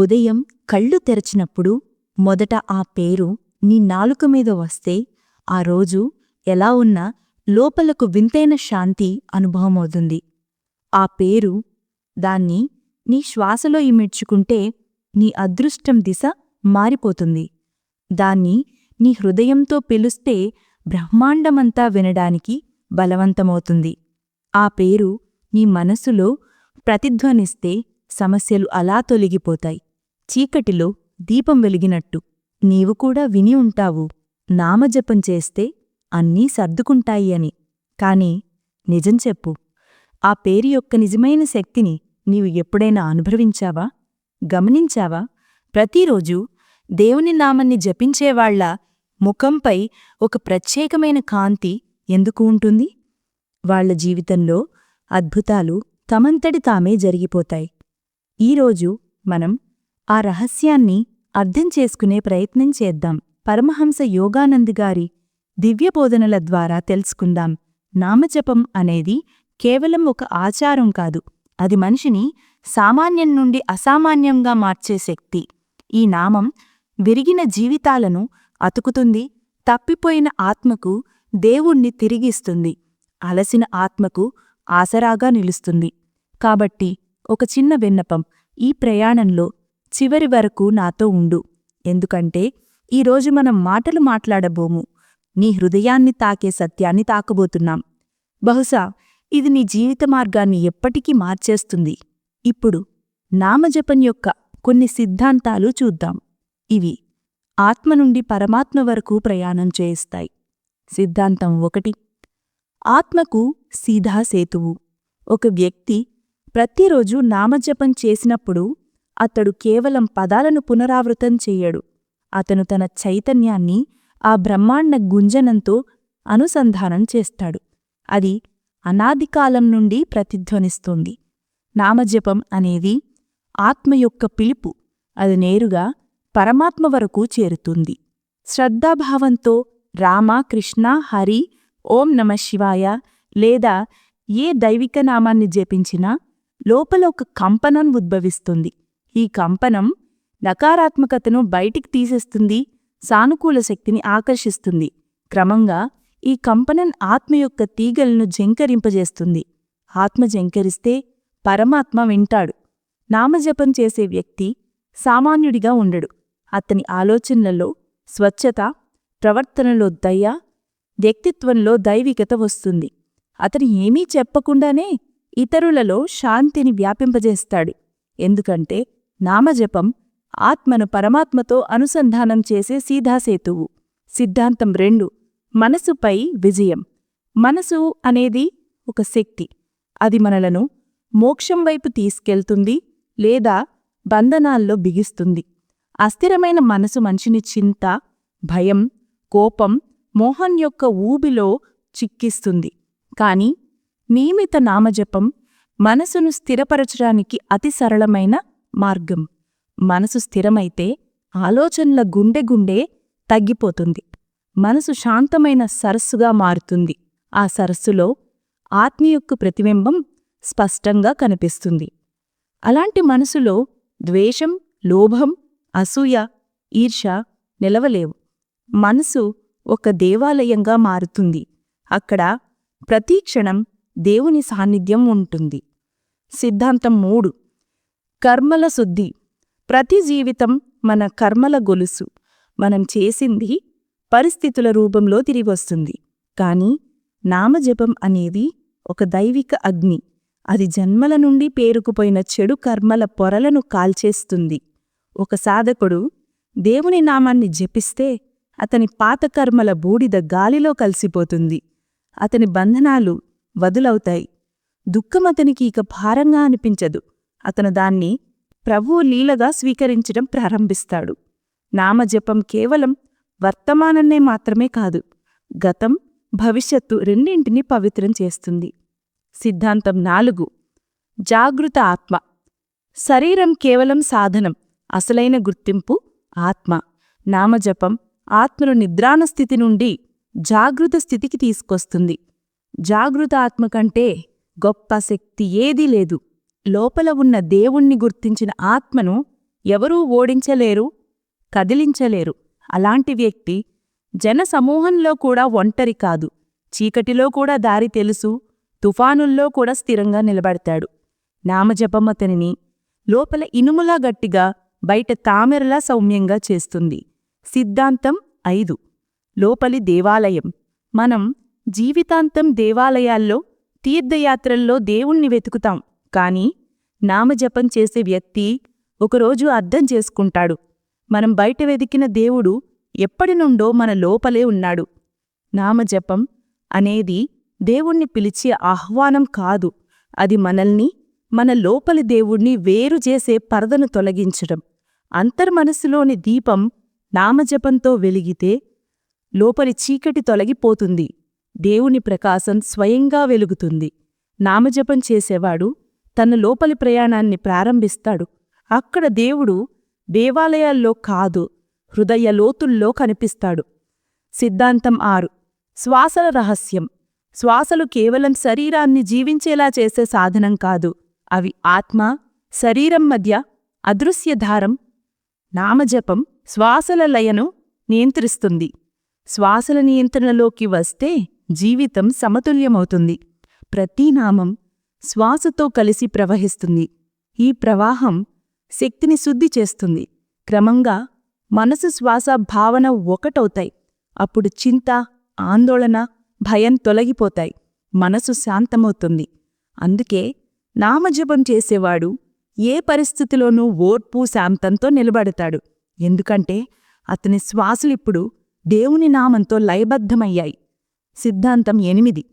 ఉదయం కళ్ళు తెరచినప్పుడు మొదట ఆ పేరు నీ నాలుక మీద వస్తే ఆ రోజు ఎలా ఉన్నా లోపలకు వింతైన శాంతి అనుభవమవుతుంది ఆ పేరు దాన్ని నీ శ్వాసలో ఇమిడ్చుకుంటే నీ అదృష్టం దిశ మారిపోతుంది. దాన్ని నీ హృదయంతో పిలుస్తే బ్రహ్మాండమంతా వినడానికి బలవంతమవుతుంది. ఆ పేరు నీ మనసులో ప్రతిధ్వనిస్తే సమస్యలు అలా తొలగిపోతాయి. చీకటిలో దీపం వెలిగినట్టు నీవు కూడా విని ఉంటావు. నామజపం చేస్తే అన్నీ సర్దుకుంటాయి అని. కాని నిజం చెప్పు. ఆ పేరు యొక్క నిజమైన శక్తిని నీవు ఎప్పుడైనా అనుభవించావా? గమనించావా? ప్రతిరోజు దేవుని నామాన్ని జపించేవాళ్ళ ముఖంపై ఒక ప్రత్యేకమైన కాంతి ఎందుకు ఉంటుంది? వాళ్ళ జీవితంలో అద్భుతాలు తమంతటి తామే జరిగిపోతాయి. ఈరోజు మనం ఆ రహస్యాన్ని అర్థం చేసుకునే ప్రయత్నం చేద్దాం. పరమహంస యోగానంద్ గారి దివ్యబోధనల ద్వారా తెలుసుకుందాం. నామజపం అనేది కేవలం ఒక ఆచారం కాదు. అది మనిషిని సామాన్యం నుండి అసామాన్యంగా మార్చే శక్తి. ఈ నామం విరిగిన జీవితాలను అతుకుతుంది తప్పిపోయిన ఆత్మకు దేవుణ్ణి తిరిగిస్తుంది. అలసిన ఆత్మకు ఆసరాగా నిలుస్తుంది. కాబట్టి ఒక చిన్న విన్నపం ఈ ప్రయాణంలో చివరి వరకు నాతో ఉండు. ఎందుకంటే ఈరోజు మనం మాటలు మాట్లాడబోము. నీ హృదయాన్ని తాకే సత్యాన్ని తాకబోతున్నాం. బహుశా ఇది నీ జీవిత మార్గాన్ని ఎప్పటికీ మార్చేస్తుంది. ఇప్పుడు నామజపం యొక్క కొన్ని సిద్ధాంతాలు చూద్దాం. ఇవి ఆత్మ నుండి పరమాత్మ వరకు ప్రయాణం చేయిస్తాయి సిద్ధాంతం ఒకటి. ఆత్మకు సీధా సేతువు. ఒక వ్యక్తి ప్రతిరోజు నామజపం చేసినప్పుడు అతడు కేవలం పదాలను పునరావృతం చెయ్యడు అతను తన చైతన్యాన్ని ఆ బ్రహ్మాండ గుంజనంతో అనుసంధానం చేస్తాడు. అది అనాదికాలం నుండి ప్రతిధ్వనిస్తుంది. నామజపం అనేది ఆత్మ యొక్క పిలుపు. అది నేరుగా పరమాత్మ వరకు చేరుతుంది. శ్రద్ధాభావంతో రామ కృష్ణ హరి ఓం నమ శివాయ లేదా ఏ దైవిక నామాన్ని జపించినా లోపల ఒక కంపనం ఉద్భవిస్తుంది. ఈ కంపనం నకారాత్మకతను బయటికి తీసేస్తుంది సానుకూల శక్తిని ఆకర్షిస్తుంది. క్రమంగా ఈ కంపనం ఆత్మ యొక్క తీగలను జంకరింపజేస్తుంది. ఆత్మ జంకరిస్తే పరమాత్మ వింటాడు. నామజపం చేసే వ్యక్తి సామాన్యుడిగా ఉండడు. అతని ఆలోచనలలో స్వచ్ఛత ప్రవర్తనలో దయ వ్యక్తిత్వంలో దైవికత వస్తుంది. అతను ఏమీ చెప్పకుండానే ఇతరులలో శాంతిని వ్యాపింపజేస్తాడు. ఎందుకంటే నామజపం ఆత్మను పరమాత్మతో అనుసంధానం చేసే సీధాసేతువు. సిద్ధాంతం రెండు మనసుపై విజయం. మనసు అనేది ఒక శక్తి. అది మనలను మోక్షం వైపు తీసుకెళ్తుంది లేదా బంధనాల్లో బిగిస్తుంది. అస్థిరమైన మనసు మనిషిని చింత భయం కోపం మోహన్ యొక్క ఊబిలో చిక్కిస్తుంది. కాని నియమిత నామజపం మనసును స్థిరపరచడానికి అతి సరళమైన మార్గం. మనసు స్థిరమైతే ఆలోచనల గుండె గుండె తగ్గిపోతుంది. మనసు శాంతమైన సరస్సుగా మారుతుంది. ఆ సరస్సులో ఆత్మ యొక్క ప్రతిబింబం స్పష్టంగా కనిపిస్తుంది. అలాంటి మనసులో ద్వేషం లోభం అసూయ ఈర్ష నిలవలేవు. మనసు ఒక దేవాలయంగా మారుతుంది. అక్కడ ప్రతీక్షణం దేవుని సాన్నిధ్యం ఉంటుంది. సిద్ధాంతం మూడు. కర్మల శుద్ధి. ప్రతి జీవితం మన కర్మల గొలుసు. మనం చేసింది పరిస్థితుల రూపంలో తిరిగొస్తుంది కాని నామజపం అనేది ఒక దైవిక అగ్ని. అది జన్మల నుండి పేరుకుపోయిన చెడు కర్మల పొరలను కాల్చేస్తుంది. ఒక సాధకుడు దేవుని నామాన్ని జపిస్తే అతని పాత కర్మల బూడిద గాలిలో కలిసిపోతుంది. అతని బంధనాలు వదులవుతాయి. దుఃఖం అతనికి ఇక భారంగా అనిపించదు. అతను దాన్ని ప్రభువు లీలగా స్వీకరించడం ప్రారంభిస్తాడు. నామజపం కేవలం వర్తమానన్నే మాత్రమే కాదు గతం భవిష్యత్తు రెండింటినీ పవిత్రం చేస్తుంది. సిద్ధాంతం నాలుగు. జాగృత ఆత్మ. శరీరం కేవలం సాధనం అసలైన గుర్తింపు ఆత్మ. నామజపం ఆత్మను నిద్రాణ స్థితి నుండి జాగృత స్థితికి తీసుకొస్తుంది. జాగృత ఆత్మ కంటే గొప్ప శక్తి ఏదీ లేదు. లోపల ఉన్న దేవుణ్ణి గుర్తించిన ఆత్మను ఎవరూ ఓడించలేరు కదిలించలేరు. అలాంటి వ్యక్తి జనసమూహంలో కూడా ఒంటరి కాదు. చీకటిలో కూడా దారి తెలుసు తుఫానుల్లో కూడా స్థిరంగా నిలబడతాడు. నామజపమతనిని లోపల ఇనుములా గట్టిగా బయట తామెరలా సౌమ్యంగా చేస్తుంది. సిద్ధాంతం ఐదు. లోపలి దేవాలయం. మనం జీవితాంతం దేవాలయాల్లో తీర్థయాత్రల్లో దేవుణ్ణి వెతుకుతాం. కాని నామజపం చేసే వ్యక్తి ఒకరోజు అర్థం చేసుకుంటాడు. మనం బయట వెతికిన దేవుడు ఎప్పటినుండో మన లోపలే ఉన్నాడు. నామజపం అనేది దేవుణ్ణి పిలిచే ఆహ్వానం కాదు. అది మనల్ని మన లోపలి దేవుణ్ణి వేరు చేసే పరదను తొలగించడం. అంతర్మనస్సులోని దీపం నామజపంతో వెలిగితే లోపలి చీకటి తొలగిపోతుంది. దేవుని ప్రకాశం స్వయంగా వెలుగుతుంది. నామజపం చేసేవాడు తన లోపలి ప్రయాణాన్ని ప్రారంభిస్తాడు. అక్కడ దేవుడు దేవాలయాల్లో కాదు హృదయ లోతుల్లో కనిపిస్తాడు. సిద్ధాంతం ఆరు. శ్వాసల రహస్యం. శ్వాసలు కేవలం శరీరాన్ని జీవించేలా చేసే సాధనం కాదు. అవి ఆత్మ శరీరం మధ్య అదృశ్యధారం. నామజపం శ్వాసల లయను నియంత్రిస్తుంది. శ్వాసల నియంత్రణలోకి వస్తే జీవితం సమతుల్యమవుతుంది. ప్రతి నామం శ్వాసతో కలిసి ప్రవహిస్తుంది. ఈ ప్రవాహం శక్తిని శుద్ధి చేస్తుంది. క్రమంగా మనసు శ్వాస భావన ఒకటవుతాయి. అప్పుడు చింత ఆందోళన భయం తొలగిపోతాయి. మనసు శాంతమవుతుంది. అందుకే నామజపం చేసేవాడు ఏ పరిస్థితిలోనూ ఓర్పు శాంతంతో నిలబడతాడు. ఎందుకంటే అతని శ్వాసలిప్పుడు దేవుని నామంతో లయబద్ధమయ్యాయి. సిద్ధాంతం ఎనిమిది.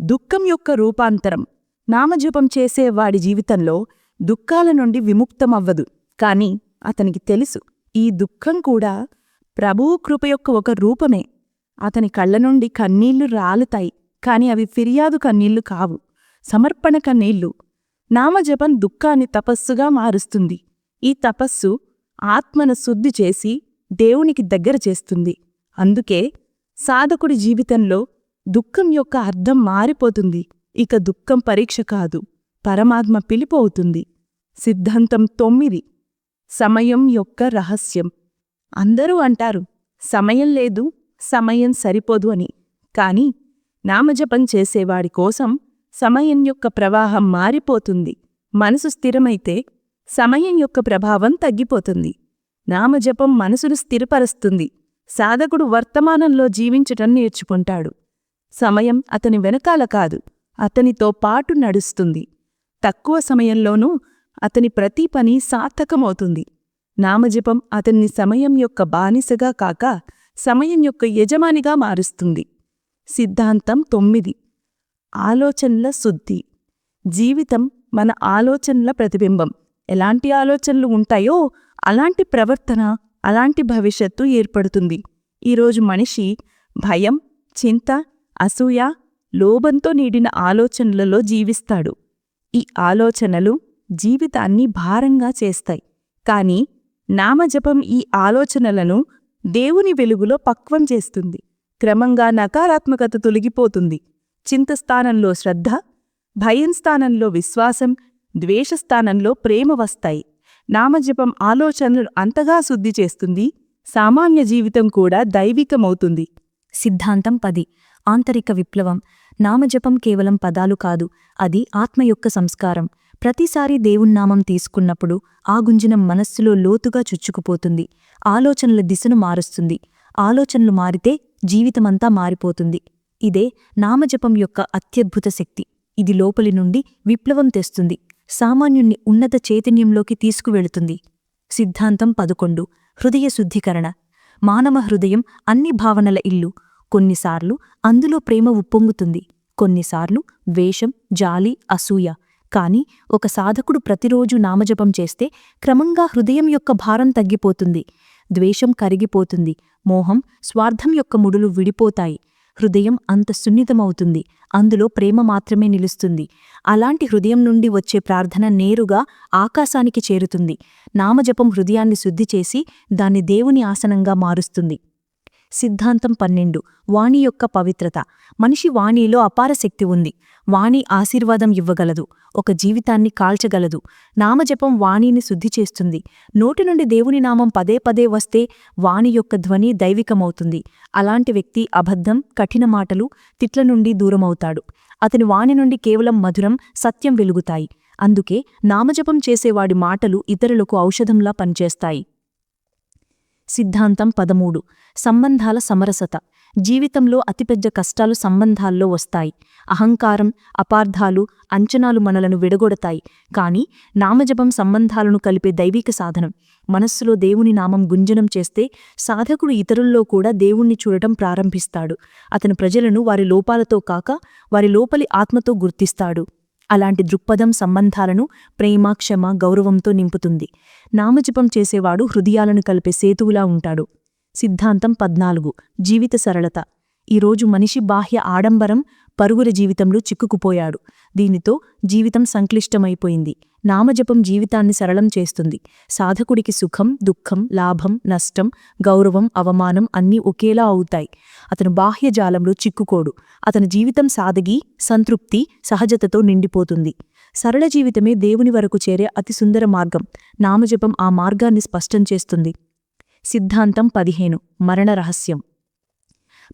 దుఃఖం యొక్క రూపాంతరం. నామజపం చేసే వాడి జీవితంలో దుఃఖాల నుండి విముక్తమవ్వదు. కాని అతనికి తెలుసు ఈ దుఃఖం కూడా ప్రభువు కృప యొక్క ఒక రూపమే. అతని కళ్ళ నుండి కన్నీళ్ళు రాలుతాయి కాని అవి ఫిర్యాదు కన్నీళ్ళు కావు. సమర్పణ కన్నీళ్ళు. నామజపం దుఃఖాన్ని తపస్సుగా మారుస్తుంది. ఈ తపస్సు ఆత్మను శుద్ధి చేసి దేవునికి దగ్గర చేస్తుంది. అందుకే సాధకుడి జీవితంలో దుఃఖం యొక్క అర్థం మారిపోతుంది. ఇక దుఃఖం పరీక్ష కాదు పరమాత్మ పిలుపు అవుతుంది. సిద్ధాంతం తొమ్మిది. సమయం యొక్క రహస్యం. అందరూ అంటారు సమయం లేదు సమయం సరిపోదు అని. కాని నామజపం చేసేవాడి కోసం సమయం యొక్క ప్రవాహం మారిపోతుంది. మనసు స్థిరమైతే సమయం యొక్క ప్రభావం తగ్గిపోతుంది. నామజపం మనసును స్థిరపరుస్తుంది. సాధకుడు వర్తమానంలో జీవించటం నేర్చుకుంటాడు. సమయం అతని వెనకాల కాదు అతనితో పాటు నడుస్తుంది. తక్కువ సమయంలోనూ అతని ప్రతి పని సార్థకమవుతుంది. నామజపం అతన్ని సమయం యొక్క బానిసగా కాక సమయం యొక్క యజమానిగా మారుస్తుంది. సిద్ధాంతం తొమ్మిది. ఆలోచనల శుద్ధి. జీవితం మన ఆలోచనల ప్రతిబింబం. ఎలాంటి ఆలోచనలు ఉంటాయో అలాంటి ప్రవర్తన అలాంటి భవిష్యత్తు ఏర్పడుతుంది. ఈరోజు మనిషి భయం చింత అసూయ లోభంతో నీడిన ఆలోచనలలో జీవిస్తాడు. ఈ ఆలోచనలు జీవితాన్ని భారంగా చేస్తాయి. కాని నామజపం ఈ ఆలోచనలను దేవుని వెలుగులో పక్వం చేస్తుంది. క్రమంగా నకారాత్మకత తొలగిపోతుంది. చింతస్థానంలో శ్రద్ధ భయం స్థానంలో విశ్వాసం ద్వేషస్థానంలో ప్రేమ వస్తాయి. నామజపం ఆలోచనలు అంతగా శుద్ధి చేస్తుంది సామాన్య జీవితం కూడా దైవికమవుతుంది. సిద్ధాంతం పది. ఆంతరిక విప్లవం. నామజపం కేవలం పదాలు కాదు అది ఆత్మ యొక్క సంస్కారం. ప్రతిసారి దేవున్నామం తీసుకున్నప్పుడు ఆ గుంజనం మనస్సులో లోతుగా చుచ్చుకుపోతుంది ఆలోచనల దిశను మారుస్తుంది. ఆలోచనలు మారితే జీవితమంతా మారిపోతుంది. ఇదే నామజపం యొక్క అత్యద్భుత శక్తి. ఇది లోపలి నుండి విప్లవం తెస్తుంది. సామాన్యుణ్ణి ఉన్నత చైతన్యంలోకి తీసుకువెళుతుంది. సిద్ధాంతం పదకొండు. హృదయ శుద్ధీకరణ. మానవ హృదయం అన్ని భావనల ఇల్లు. కొన్నిసార్లు అందులో ప్రేమ ఉప్పొంగుతుంది. కొన్నిసార్లు వేషం జాలి అసూయ. కాని ఒక సాధకుడు ప్రతిరోజు నామజపం చేస్తే క్రమంగా హృదయం యొక్క భారం తగ్గిపోతుంది. ద్వేషం కరిగిపోతుంది. మోహం స్వార్థం యొక్క ముడులు విడిపోతాయి. హృదయం అంత సున్నితమవుతుంది. అందులో ప్రేమ మాత్రమే నిలుస్తుంది. అలాంటి హృదయం నుండి వచ్చే ప్రార్థన నేరుగా ఆకాశానికి చేరుతుంది. నామజపం హృదయాన్ని శుద్ధి చేసి దాన్ని దేవుని ఆసనంగా మారుస్తుంది. సిద్ధాంతం పన్నెండు. వాణి యొక్క పవిత్రత. మనిషి వాణిలో అపార శక్తి ఉంది. వాణి ఆశీర్వాదం ఇవ్వగలదు. ఒక జీవితాన్ని కాల్చగలదు. నామజపం వాణిని శుద్ధి చేస్తుంది. నోటి నుండి దేవుని నామం పదే పదే వస్తే వాణి యొక్క ధ్వని దైవికమవుతుంది. అలాంటి వ్యక్తి అబద్ధం కఠిన మాటలు తిట్ల నుండి దూరమవుతాడు. అతని వాణి నుండి కేవలం మధురం సత్యం వెలుగుతాయి. అందుకే నామజపం చేసేవాడి మాటలు ఇతరులకు ఔషధంలా పనిచేస్తాయి. సిద్ధాంతం పదమూడు. సంబంధాల సమరసత. జీవితంలో అతిపెద్ద కష్టాలు సంబంధాల్లో వస్తాయి. అహంకారం అపార్థాలు అంచనాలు మనలను విడగొడతాయి. కాని నామజపం సంబంధాలను కలిపే దైవిక సాధనం. మనస్సులో దేవుని నామం గుంజనం చేస్తే సాధకుడు ఇతరుల్లో కూడా దేవుణ్ణి చూడటం ప్రారంభిస్తాడు. అతను ప్రజలను వారి లోపాలతో కాక వారి లోపలి ఆత్మతో గుర్తిస్తాడు. అలాంటి దృక్పథం సంబంధాలను ప్రేమ క్షమ గౌరవంతో నింపుతుంది. నామజపం చేసేవాడు హృదయాలను కలిపే సేతువులా ఉంటాడు. సిద్ధాంతం పద్నాలుగు. జీవిత సరళత. ఈరోజు మనిషి బాహ్య ఆడంబరం పరుగుల జీవితంలో చిక్కుకుపోయాడు. దీనితో జీవితం సంక్లిష్టమైపోయింది. నామజపం జీవితాన్ని సరళం చేస్తుంది. సాధకుడికి సుఖం దుఃఖం లాభం నష్టం గౌరవం అవమానం అన్నీ ఒకేలా అవుతాయి. అతను బాహ్యజాలంలో చిక్కుకోడు. అతని జీవితం సాదగి సంతృప్తి సహజతతో నిండిపోతుంది. సరళ జీవితమే దేవుని వరకు చేరే అతి సుందర మార్గం. నామజపం ఆ మార్గాన్ని స్పష్టం చేస్తుంది. సిద్ధాంతం పదిహేను. మరణ రహస్యం.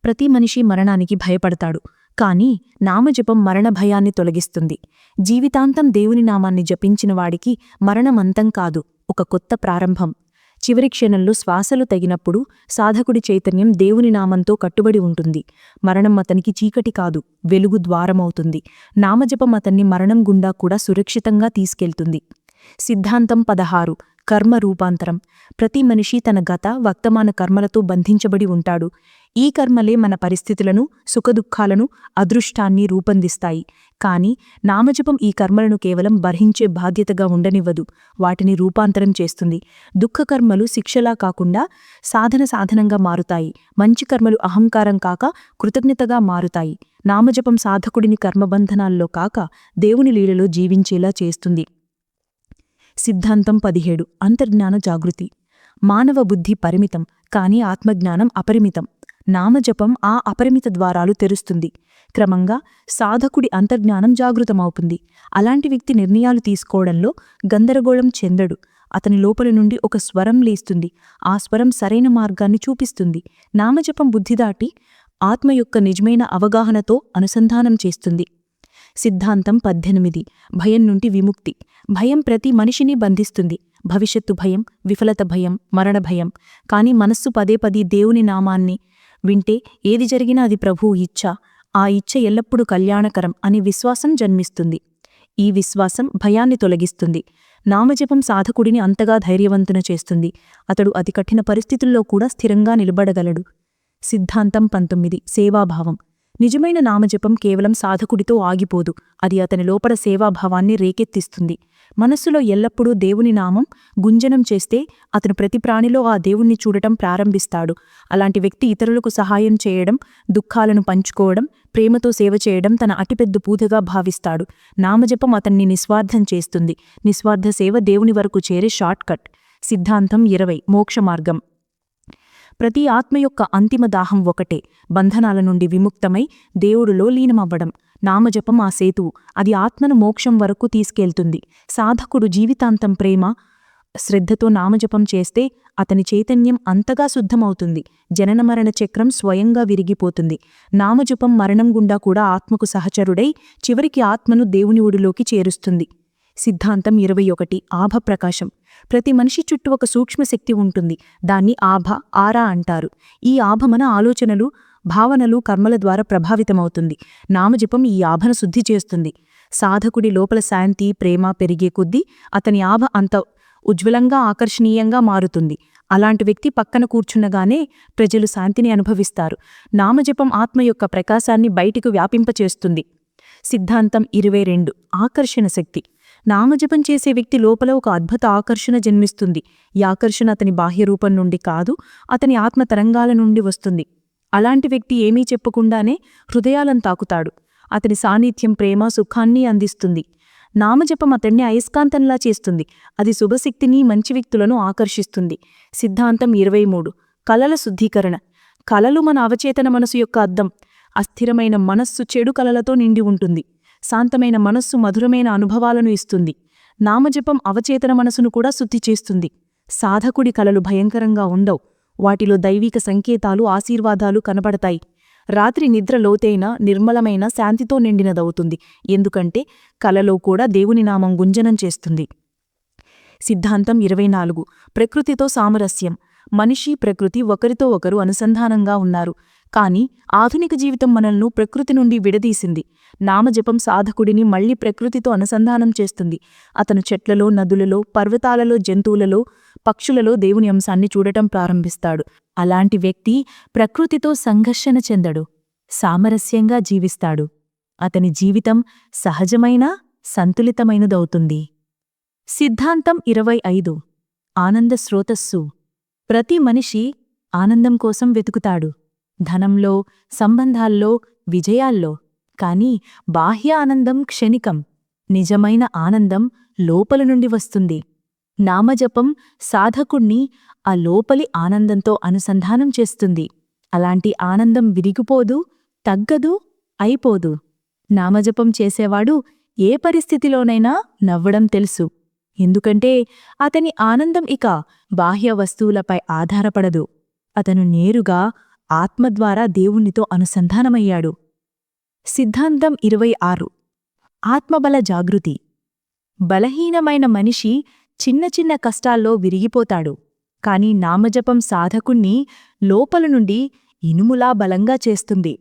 ప్రతి మనిషి మరణానికి భయపడతాడు. కాని నామజపం మరణ భయాన్ని తొలగిస్తుంది. జీవితాంతం దేవుని నామాన్ని జపించిన వాడికి మరణమంతం కాదు ఒక కొత్త ప్రారంభం. చివరి క్షణంలో శ్వాసలు తగినప్పుడు సాధకుడి చైతన్యం దేవుని నామంతో కట్టుబడి ఉంటుంది. మరణం అతనికి చీకటి కాదు వెలుగు ద్వారమవుతుంది. నామజపం అతన్ని మరణం గుండా కూడా సురక్షితంగా తీసుకెళ్తుంది. సిద్ధాంతం పదహారు కర్మ రూపాంతరం. ప్రతి మనిషి తన గత వర్తమాన కర్మలతో బంధించబడి ఉంటాడు. ఈ కర్మలే మన పరిస్థితులను సుఖదుఖాలను అదృష్టాన్ని రూపొందిస్తాయి. కాని నామజపం ఈ కర్మలను కేవలం బర్హించే బాధ్యతగా ఉండనివ్వదు. వాటిని రూపాంతరం చేస్తుంది. దుఃఖకర్మలు శిక్షలా కాకుండా సాధన సాధనంగా మారుతాయి. మంచి కర్మలు అహంకారం కాక కృతజ్ఞతగా మారుతాయి. నామజపం సాధకుడిని కర్మబంధనాల్లో కాక దేవుని లీలలో జీవించేలా చేస్తుంది. సిద్ధాంతం పదిహేడు. అంతర్జ్ఞాన జాగృతి. మానవ బుద్ధి పరిమితం కాని ఆత్మజ్ఞానం అపరిమితం. నామజపం ఆ అపరిమిత ద్వారాలు తెరుస్తుంది. క్రమంగా సాధకుడి అంతర్జ్ఞానం జాగృతమవుతుంది. అలాంటి వ్యక్తి నిర్ణయాలు తీసుకోవడంలో గందరగోళం చెందడు. అతని లోపల నుండి ఒక స్వరం లేస్తుంది. ఆ స్వరం సరైన మార్గాన్ని చూపిస్తుంది. నామజపం బుద్ధి దాటి ఆత్మ యొక్క నిజమైన అవగాహనతో అనుసంధానం చేస్తుంది. సిద్ధాంతం పద్దెనిమిది. భయం నుండి విముక్తి. భయం ప్రతి మనిషిని బంధిస్తుంది. భవిష్యత్తు భయం విఫలత భయం మరణ భయం. కాని మనస్సు పదే పది దేవుని నామాన్ని వింటే ఏది జరిగినా అది ప్రభువు ఇచ్ఛ ఆ ఇచ్ఛ ఎల్లప్పుడూ కళ్యాణకరం అనే విశ్వాసం జన్మిస్తుంది. ఈ విశ్వాసం భయాన్ని తొలగిస్తుంది. నామజపం సాధకుడిని అంతగా ధైర్యవంతున చేస్తుంది. అతడు అతి కఠిన పరిస్థితుల్లో కూడా స్థిరంగా నిలబడగలడు. సిద్ధాంతం పంతొమ్మిది. సేవాభావం. నిజమైన నామజపం కేవలం సాధకుడితో ఆగిపోదు. అది అతని లోపల సేవాభావాన్ని రేకెత్తిస్తుంది. మనస్సులో ఎల్లప్పుడూ దేవుని నామం గుంజనం చేస్తే అతను ప్రతి ప్రాణిలో ఆ దేవుణ్ణి చూడటం ప్రారంభిస్తాడు. అలాంటి వ్యక్తి ఇతరులకు సహాయం చేయడం దుఃఖాలను పంచుకోవడం ప్రేమతో సేవ చేయడం తన అతిపెద్ద పూజగా భావిస్తాడు. నామజపం అతన్ని నిస్వార్థం చేస్తుంది. నిస్వార్థ సేవ దేవుని వరకు చేరే షార్ట్కట్ సిద్ధాంతం ఇరవై. మోక్ష మార్గం. ప్రతి ఆత్మ యొక్క అంతిమ దాహం ఒకటే. బంధనాల నుండి విముక్తమై దేవుడులో లీనమవ్వడం నామజపం ఆ సేతువు అది ఆత్మను మోక్షం వరకు తీసుకెళ్తుంది. సాధకుడు జీవితాంతం ప్రేమ శ్రద్ధతో నామజపం చేస్తే అతని చైతన్యం అంతగా శుద్ధమవుతుంది. జననమరణ చక్రం స్వయంగా విరిగిపోతుంది. నామజపం మరణం గుండా కూడా ఆత్మకు సహచరుడై చివరికి ఆత్మను దేవుని ఒడిలోకి చేరుస్తుంది. సిద్ధాంతం ఇరవై ఒకటి ఆభ ప్రకాశం. ప్రతి మనిషి చుట్టూ ఒక సూక్ష్మశక్తి ఉంటుంది. దాన్ని ఆభ ఆరా అంటారు. ఈ ఆభ మన ఆలోచనలు భావనలు కర్మల ద్వారా ప్రభావితమవుతుంది. నామజపం ఈ ఆభను శుద్ధి చేస్తుంది. సాధకుడి లోపల శాంతి ప్రేమ పెరిగే కొద్దీ అతని ఆభ అంత ఉజ్వలంగా ఆకర్షణీయంగా మారుతుంది. అలాంటి వ్యక్తి పక్కన కూర్చున్నగానే ప్రజలు శాంతిని అనుభవిస్తారు. నామజపం ఆత్మ యొక్క ప్రకాశాన్ని బయటికి వ్యాపింపచేస్తుంది. సిద్ధాంతం ఇరవై రెండు. ఆకర్షణ శక్తి. నామజపం చేసే వ్యక్తి లోపల ఒక అద్భుత ఆకర్షణ జన్మిస్తుంది. ఈ ఆకర్షణ అతని బాహ్య రూపం నుండి కాదు అతని ఆత్మ తరంగాల నుండి వస్తుంది. అలాంటి వ్యక్తి ఏమీ చెప్పకుండానే హృదయాలను తాకుతాడు. అతని సాన్నిధ్యం ప్రేమ సుఖాన్ని అందిస్తుంది. నామజపం అతన్ని అయస్కాంతంలా చేస్తుంది. అది శుభశక్తిని మంచి వ్యక్తులను ఆకర్షిస్తుంది. సిద్ధాంతం ఇరవై మూడు కలల శుద్ధీకరణ. కలలు మన అవచేతన మనసు యొక్క అద్దం. అస్థిరమైన మనస్సు చెడు కలలతో నిండి ఉంటుంది. శాంతమైన మనస్సు మధురమైన అనుభవాలను ఇస్తుంది. నామజపం అవచేతన మనసును కూడా శుద్ధి చేస్తుంది. సాధకుడి కలలు భయంకరంగా ఉండవు. వాటిలో దైవిక సంకేతాలు ఆశీర్వాదాలు కనబడతాయి. రాత్రి నిద్ర లోతైన నిర్మలమైన శాంతితో నిండినదవుతుంది. ఎందుకంటే కలలో కూడా దేవుని నామం గుంజనం చేస్తుంది. సిద్ధాంతం ఇరవై నాలుగు. ప్రకృతితో సామరస్యం. మనిషి ప్రకృతి ఒకరితో ఒకరు అనుసంధానంగా ఉన్నారు. కాని ఆధునిక జీవితం మనల్ని ప్రకృతి నుండి విడదీసింది. నామజపం సాధకుడిని మళ్ళీ ప్రకృతితో అనుసంధానం చేస్తుంది. అతను చెట్లలో నదులలో పర్వతాలలో జంతువులలో పక్షులలో దేవుని అంశాన్ని చూడటం ప్రారంభిస్తాడు. అలాంటి వ్యక్తి ప్రకృతితో సంఘర్షణ చెందడు. సామరస్యంగా జీవిస్తాడు. అతని జీవితం సహజమైన సంతులితమైనదవుతుంది. సిద్ధాంతం ఇరవై ఐదు. ఆనంద స్రోతస్సు. ప్రతి మనిషి ఆనందం కోసం వెతుకుతాడు. ధనంలో సంబంధాల్లో విజయాల్లో. కాని బాహ్య ఆనందం క్షణికం. నిజమైన ఆనందం లోపల నుండి వస్తుంది. నామజపం సాధకుణ్ణి ఆ లోపలి ఆనందంతో అనుసంధానం చేస్తుంది. అలాంటి ఆనందం విరిగిపోదు తగ్గదు అయిపోదు. నామజపం చేసేవాడు ఏ పరిస్థితిలోనైనా నవ్వడం తెలుసు. ఎందుకంటే అతని ఆనందం ఇక బాహ్య వస్తువులపై ఆధారపడదు. అతను నేరుగా ఆత్మ ద్వారా దేవునితో అనుసంధానమయ్యాడు. సిద్ధాంతం ఇరవై ఆరు. ఆత్మబల జాగృతి. బలహీనమైన మనిషి చిన్న చిన్న కష్టాల్లో విరిగిపోతాడు. కాని నామజపం సాధకుణ్ణి లోపల నుండి ఇనుములా బలంగా చేస్తుంది.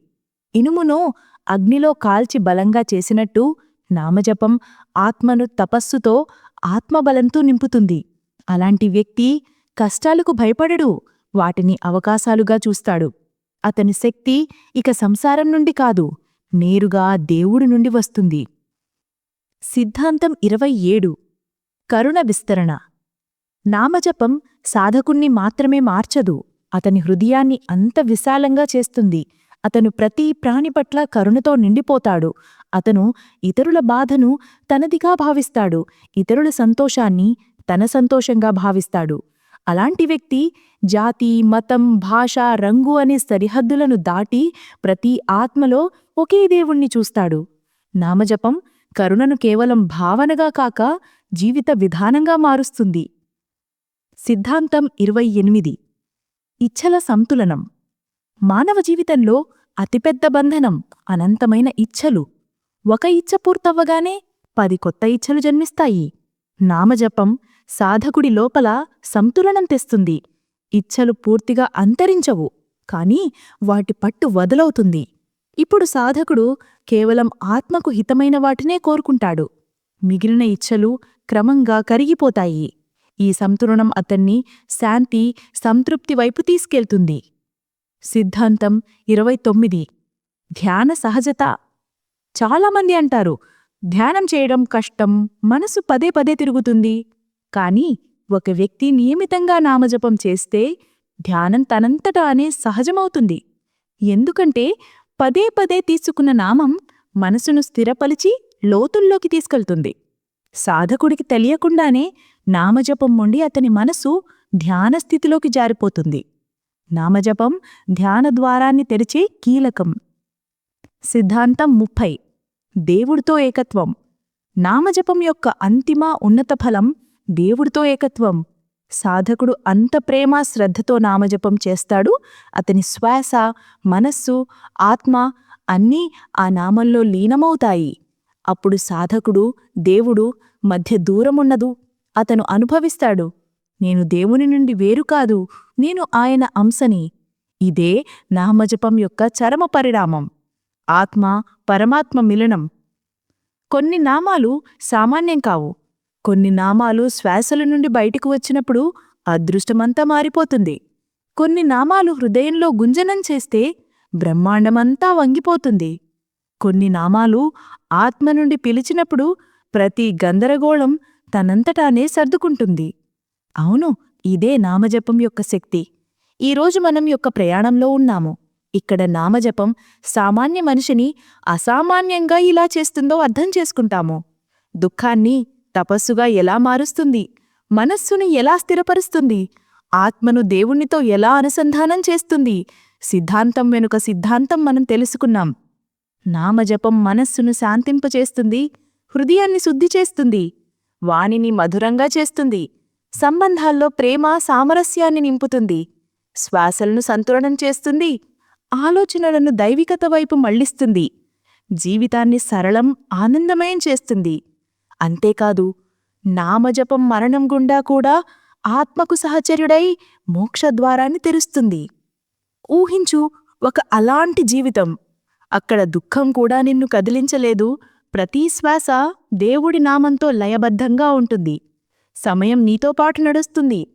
ఇనుమును అగ్నిలో కాల్చి బలంగా చేసినట్టు నామజపం ఆత్మను తపస్సుతో ఆత్మబలంతో నింపుతుంది. అలాంటి వ్యక్తి కష్టాలకు భయపడడు వాటిని అవకాశాలుగా చూస్తాడు. అతని శక్తి ఇక సంసారం నుండి కాదు నేరుగా దేవుడి నుండి వస్తుంది. సిద్ధాంతం ఇరవై ఏడు. కరుణ విస్తరణ. నామజపం సాధకుణ్ణి మాత్రమే మార్చదు అతని హృదయాన్ని అంత విశాలంగా చేస్తుంది. అతను ప్రతి ప్రాణి పట్ల కరుణతో నిండిపోతాడు. అతను ఇతరుల బాధను తనదిగా భావిస్తాడు. ఇతరుల సంతోషాన్ని తన సంతోషంగా భావిస్తాడు. అలాంటి వ్యక్తి జాతి మతం భాష రంగు అనే సరిహద్దులను దాటి ప్రతి ఆత్మలో ఒకే దేవుణ్ణి చూస్తాడు. నామజపం కరుణను కేవలం భావనగా కాక జీవిత విధానంగా మారుస్తుంది. సిద్ధాంతం ఇరవై ఎనిమిది. ఇచ్ఛల సంతులనం. మానవ జీవితంలో అతిపెద్ద బంధనం అనంతమైన ఇచ్ఛలు ఒక ఇచ్ఛ పూర్తవ్వగానే పది కొత్త ఇచ్ఛలు జన్మిస్తాయి. నామజపం సాధకుడి లోపల సంతులనం తెస్తుంది. ఇచ్ఛలు పూర్తిగా అంతరించవు కాని వాటి పట్టు వదలవుతుంది. ఇప్పుడు సాధకుడు కేవలం ఆత్మకు హితమైన వాటినే కోరుకుంటాడు. మిగిలిన ఇచ్ఛలు క్రమంగా కరిగిపోతాయి. ఈ సంతులనం అతన్ని శాంతి సంతృప్తి వైపు తీసుకెళ్తుంది. సిద్ధాంతం ఇరవై తొమ్మిది ధ్యాన సహజత. చాలామంది అంటారు ధ్యానం చేయడం కష్టం మనసు పదే పదే తిరుగుతుంది. కాని ఒక వ్యక్తి నియమితంగా నామజపం చేస్తే ధ్యానం తనంతటానే సహజమవుతుంది. ఎందుకంటే పదే పదే తీసుకున్న నామం మనసును స్థిరపలిచి లోతుల్లోకి తీసుకెళ్తుంది. సాధకుడికి తెలియకుండానే నామజపం ఉండి అతని మనసు ధ్యానస్థితిలోకి జారిపోతుంది. నామజపం ధ్యాన ద్వారాన్ని తెరిచే కీలకం. సిద్ధాంతం ముప్పై. దేవుడితో ఏకత్వం. నామజపం యొక్క అంతిమ ఉన్నత ఫలం దేవుడితో ఏకత్వం. సాధకుడు అంత ప్రేమ శ్రద్ధతో నామజపం చేస్తాడు. అతని శ్వాస మనస్సు ఆత్మ అన్నీ ఆ నామంలో లీనమవుతాయి. అప్పుడు సాధకుడు దేవుడు మధ్య దూరమున్నదు. అతను అనుభవిస్తాడు. నేను దేవుని నుండి వేరు కాదు. నేను ఆయన అంశని. ఇదే నామజపం యొక్క చరమ పరిణామం. ఆత్మ పరమాత్మ మిలనం. కొన్ని నామాలు సామాన్యం కావు. కొన్ని నామాలు శ్వాసల నుండి బయటికి వచ్చినప్పుడు అదృష్టమంతా మారిపోతుంది. కొన్ని నామాలు హృదయంలో గుంజనం చేస్తే బ్రహ్మాండమంతా వంగిపోతుంది. కొన్ని నామాలు ఆత్మ నుండి పిలిచినప్పుడు ప్రతి గందరగోళం తనంతటానే సర్దుకుంటుంది. అవును ఇదే నామజపం యొక్క శక్తి. ఈరోజు మనం యొక్క ప్రయాణంలో ఉన్నాము. ఇక్కడ నామజపం సామాన్య మనిషిని అసామాన్యంగా ఇలా చేస్తుందో అర్థం చేసుకుంటాము. దుఃఖాన్ని తపస్సుగా ఎలా మారుస్తుంది? మనస్సును ఎలా స్థిరపరుస్తుంది? ఆత్మను దేవుణ్ణితో ఎలా అనుసంధానం చేస్తుంది? సిద్ధాంతం వెనుక సిద్ధాంతం మనం తెలుసుకున్నాం. నామజపం మనస్సును శాంతింపచేస్తుంది హృదయాన్ని శుద్ధి చేస్తుంది వాణిని మధురంగా చేస్తుంది సంబంధాల్లో ప్రేమ సామరస్యాన్ని నింపుతుంది. శ్వాసలను సంతులనం చేస్తుంది. ఆలోచనలను దైవికత వైపు మళ్ళిస్తుంది జీవితాన్ని సరళం ఆనందమయం చేస్తుంది. అంతేకాదు నామజపం మరణం గుండా కూడా ఆత్మకు సహచర్యుడై మోక్షద్వారాన్ని తెరుస్తుంది. ఊహించు ఒక అలాంటి జీవితం. అక్కడ దుఃఖం కూడా నిన్ను కదిలించలేదు. ప్రతి శ్వాస దేవుడి నామంతో లయబద్ధంగా ఉంటుంది. సమయం నీతో పాటు నడుస్తుంది.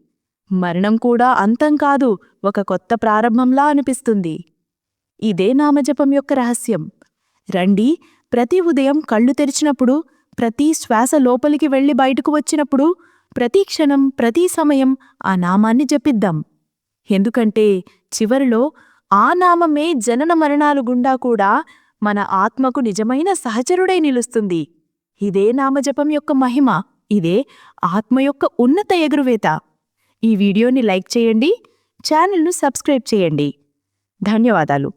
మరణం కూడా అంతం కాదు ఒక కొత్త ప్రారంభంలా అనిపిస్తుంది. ఇదే నామజపం యొక్క రహస్యం. రండి ప్రతి ఉదయం కళ్ళు తెరిచినప్పుడు ప్రతి శ్వాస లోపలికి వెళ్ళి బయటకు వచ్చినప్పుడు ప్రతి క్షణం ప్రతి సమయం ఆ నామాన్ని జపిద్దాం. ఎందుకంటే చివరిలో ఆ నామమే జనన మరణాలు గుండా కూడా మన ఆత్మకు నిజమైన సహచరుడై నిలుస్తుంది. ఇదే నామజపం యొక్క మహిమ. ఇదే ఆత్మ యొక్క ఉన్నత ఎగురువేత. ఈ వీడియోని లైక్ చేయండి ఛానల్ను సబ్స్క్రైబ్ చేయండి. ధన్యవాదాలు.